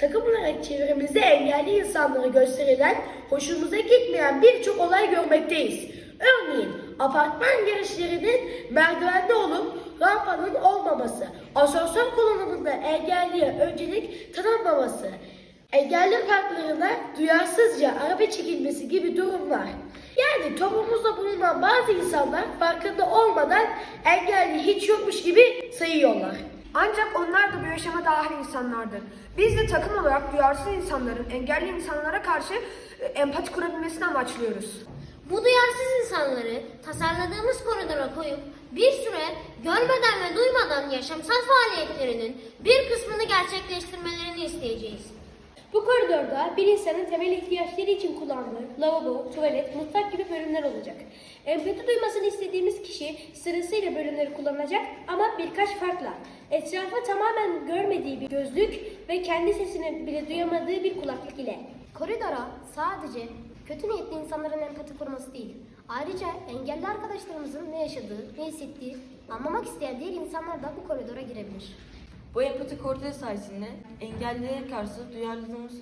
Takım olarak çevremizde engelli insanlara gösterilen, hoşumuza gitmeyen birçok olay görmekteyiz. Örneğin apartman girişlerinin merdivende olup rampanın olmaması, asansör kullanımında engelliye öncelik tanınmaması, engelli parklarına duyarsızca araba çekilmesi gibi durumlar. Yani toplumumuzda bulunan bazı insanlar farkında olmadan engelli hiç yokmuş gibi sayıyorlar. Ancak onlar da bu yaşama dahil insanlardır. Biz de takım olarak duyarsız insanların engelli insanlara karşı e, empati kurabilmesini amaçlıyoruz. Bu duyarsız insanları tasarladığımız koridora koyup bir süre görmeden ve duymadan yaşamsal faaliyetlerinin bir kısmını gerçekleştirmelerini isteyeceğiz. Bu koridorda bir insanın temel ihtiyaçları için kullandığı lavabo, tuvalet, mutfak gibi bölümler olacak. Empati duymasını istediğimiz kişi sırasıyla bölümleri kullanacak ama birkaç farkla. Etrafı tamamen görmediği bir gözlük ve kendi sesini bile duyamadığı bir kulaklık ile. Koridora sadece kötü niyetli insanların empati kurması değil. Ayrıca engelli arkadaşlarımızın ne yaşadığı, ne hissettiği anlamak isteyen diğer insanlar da bu koridora girebilir. Bu empati koridoru sayesinde engellilere karşı duyarlılığımız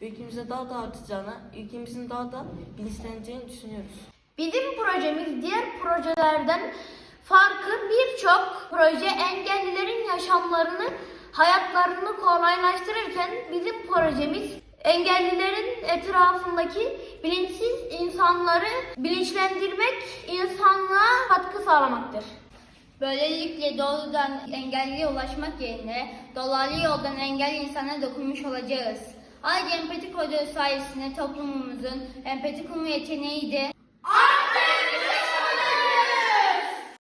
ülkemizde daha da artacağına, ülkemizin daha da bilinçleneceğini düşünüyoruz. Bizim projemiz diğer projelerden farkı birçok proje engellilerin yaşamlarını, hayatlarını kolaylaştırırken bizim projemiz engellilerin etrafındaki bilinçsiz insanları bilinçlendirmek, insanlığa katkı sağlamaktır. Böylelikle doğrudan engelliye ulaşmak yerine dolaylı yoldan engelli insana dokunmuş olacağız. Ayrıca empati kodu sayesinde toplumumuzun empati kurma yeteneği de